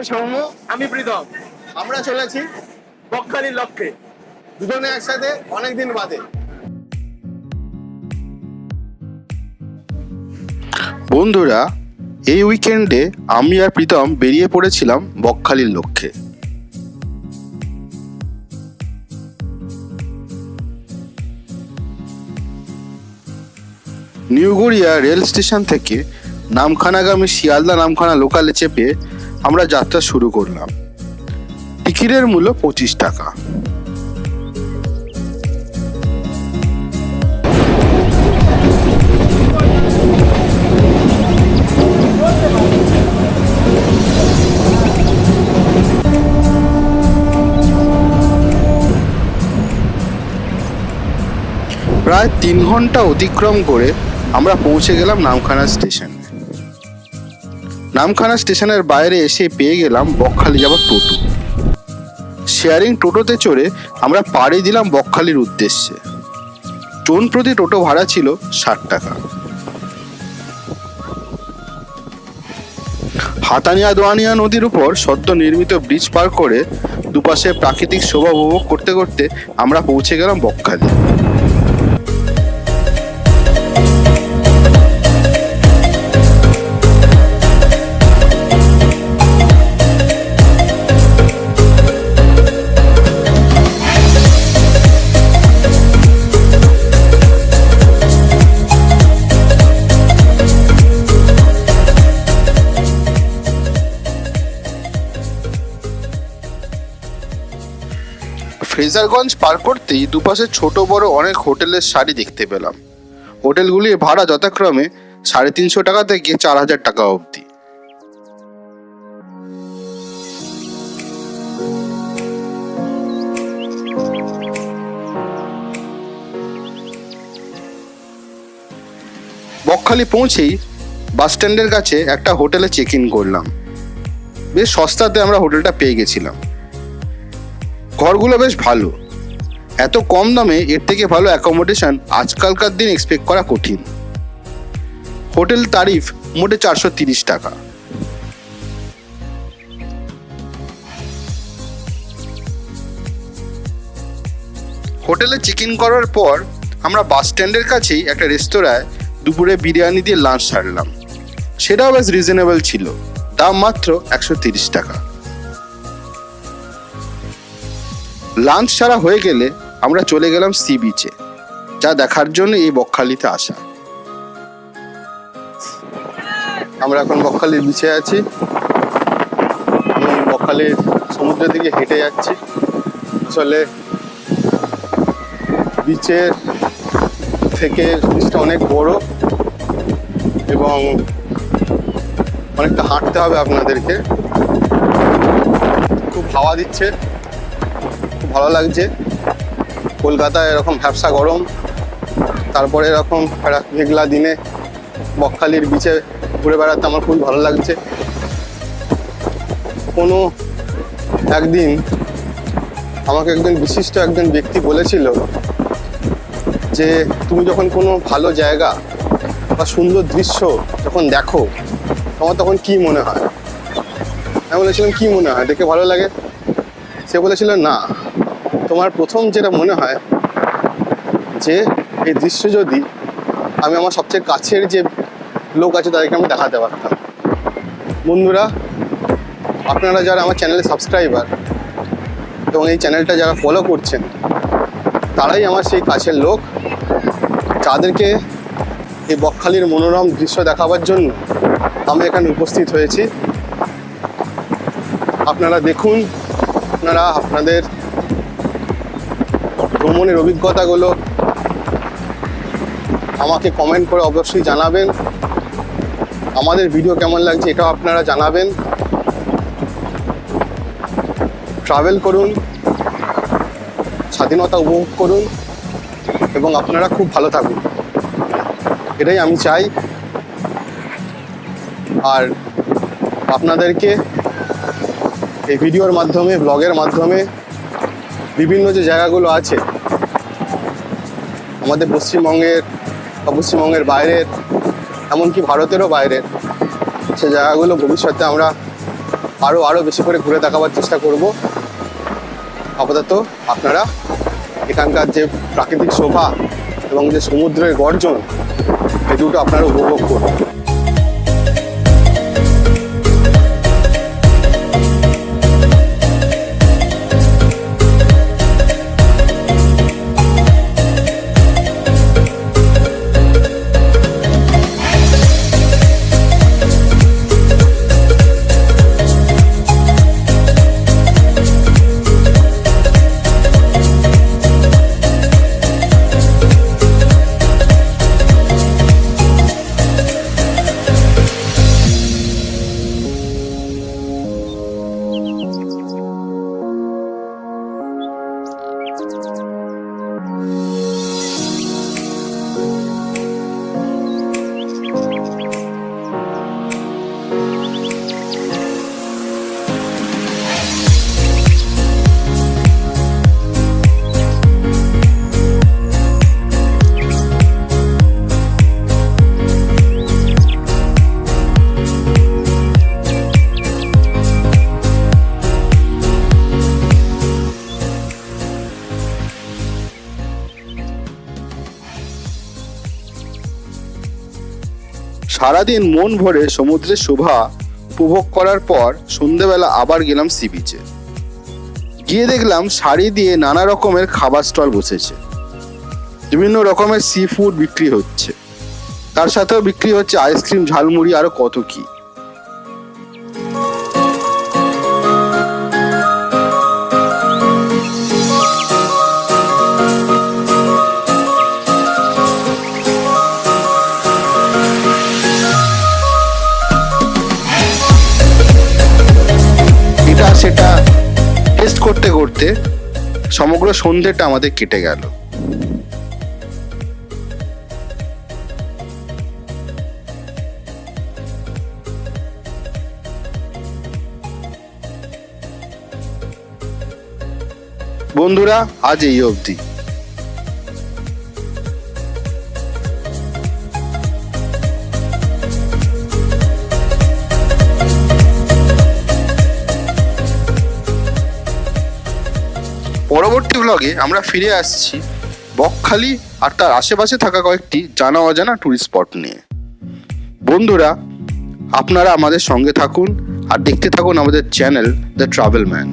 আমি সৌম্য, আমি প্রীতম। আমরা চলেছি বকখালির লক্ষ্যে। দুজনে একসাথে অনেকদিন বাদে। বন্ধুরা, এই উইকেন্ডে আমি আর প্রীতম বেরিয়ে পড়েছিলাম বকখালির লক্ষ্যে। নিউগড়িয়া রেল স্টেশন থেকে নামখানাগামী শিয়ালদা নামখানা লোকালে চেপে আমরা যাত্রা শুরু করলাম। টিকিটের মূল্য পঁচিশ টাকা। প্রায় তিন ঘণ্টা অতিক্রম করে আমরা পৌঁছে গেলাম নামখানা স্টেশনে। নামখানা স্টেশনের বাইরে এসে পেয়ে গেলাম বকখালি যাওয়ার টোটো। শেয়ারিং টোটোতে চড়ে আমরা পাড়ি দিলাম বকখালির উদ্দেশ্যে। জন প্রতি টোটো ভাড়া ছিল ষাট টাকা। হাতানিয়া দোয়ানিয়া নদীর উপর সদ্য নির্মিত ব্রিজ পার করে দুপাশে প্রাকৃতিক শোভা উপভোগ করতে করতে আমরা পৌঁছে গেলাম বকখালি। ফ্রেজারগঞ্জ পার করতেই দুপাশে ছোট বড় অনেক হোটেলের সারি দেখতে পেলাম। হোটেলগুলির ভাড়া যথাক্রমে সাড়ে তিনশো টাকা থেকে চার হাজার টাকা অবধি। বকখালি পৌঁছেই বাস স্ট্যান্ডের কাছে একটা হোটেলে চেক ইন করলাম। বেশ সস্তাতে আমরা হোটেলটা পেয়ে গেছিলাম। ঘরগুলো বেশ ভালো। এত কম দামে এর থেকে ভালো অ্যাকোমোডেশন আজকালকার দিন এক্সপেক্ট করা কঠিন। হোটেল তারিফ মোটে চারশো তিরিশ টাকা। হোটেলে চেক ইন করার পর আমরা বাস স্ট্যান্ডের কাছেই একটা রেস্তোরাঁয় দুপুরে বিরিয়ানি দিয়ে লাঞ্চ সারলাম। সেটাও বেশ রিজনেবল ছিল। দাম মাত্র একশো তিরিশ টাকা। লাঞ্চ সারা হয়ে গেলে আমরা চলে গেলাম সি বিচে যা দেখার জন্য এই বকখালিতে আসা। আমরা এখন বকখালির বিচে আছি। বকখালির সমুদ্রের দিকে হেঁটে যাচ্ছি। আসলে বিচের থেকে বিচটা অনেক বড় এবং অনেকটা হাঁটতে হবে আপনাদেরকে। খুব হাওয়া দিচ্ছে। ভালো লাগছে। কলকাতায় এরকম ভ্যাবসা গরম, তারপরে এরকম মেঘলা দিনে বকখালির বিচে ঘুরে বেড়াতে আমার খুব ভালো লাগছে। কোনো একদিন আমাকে একজন বিশিষ্ট একজন ব্যক্তি বলেছিল যে, তুমি যখন কোনো ভালো জায়গা বা সুন্দর দৃশ্য যখন দেখো, তোমার তখন কি মনে হয়? আমি বলেছিলাম, কি মনে হয়? দেখে ভালো লাগে? সে বলেছিল, না। তোমার প্রথম যেটা মনে হয় যে এই দৃশ্য যদি আমি আমার সবচেয়ে কাছের যে লোক আছে তাদেরকে আমি দেখাতে পারতাম। বন্ধুরা, আপনারা যারা আমার চ্যানেলে সাবস্ক্রাইবার এবং এই চ্যানেলটা যারা ফলো করছেন, তারাই আমার সেই কাছের লোক। যাদেরকে এই বকখালির মনোরম দৃশ্য দেখাবার জন্য আমি এখানে উপস্থিত হয়েছি। আপনারা দেখুন, আপনারা আপনাদের ভ্রমণের অভিজ্ঞতাগুলো আমাকে কমেন্ট করে অবশ্যই জানাবেন। আমাদের ভিডিও কেমন লাগছে এটাও আপনারা জানাবেন। ট্রাভেল করুন, স্বাধীনতা উপভোগ করুন এবং আপনারা খুব ভালো থাকুন। এটাই আমি চাই। আর আপনাদেরকে এই ভিডিওর মাধ্যমে ব্লগের মাধ্যমে বিভিন্ন যে জায়গাগুলো আছে আমাদের পশ্চিমবঙ্গের বা পশ্চিমবঙ্গের বাইরের, এমনকি ভারতেরও বাইরের সে জায়গাগুলো ভবিষ্যতে আমরা আরও আরও বেশি করে ঘুরে দেখাবার চেষ্টা করব। আপাতত আপনারা এখানকার যে প্রাকৃতিক শোভা এবং যে সমুদ্রের গর্জন এই দুটো আপনারা উপভোগ করুন। সারাদিন মন ভরে সমুদ্রে শোভা উপভোগ করার পর সন্ধেবেলা আবার গেলাম সি বিচে গিয়ে দেখলাম শাড়ি দিয়ে নানা রকমের খাবার স্টল বসেছে। বিভিন্ন রকমের সি ফুড বিক্রি হচ্ছে। তার সাথেও বিক্রি হচ্ছে আইসক্রিম ঝালমুড়ি আরও কত কি। করতে করতে সমগ্র সন্ধ্যেটা আমাদের কেটে গেল। বন্ধুরা আজ এই অবধি। পরবর্তী ব্লগে আমরা ফিরে আসছি বকখালি আর তার আশেপাশে থাকা কয়েকটি জানা অজানা ট্যুরিস্ট স্পট নিয়ে। বন্ধুরা, আপনারা আমাদের সঙ্গে থাকুন আর দেখতে থাকুন আমাদের চ্যানেল দ্য ট্রাভেল ম্যান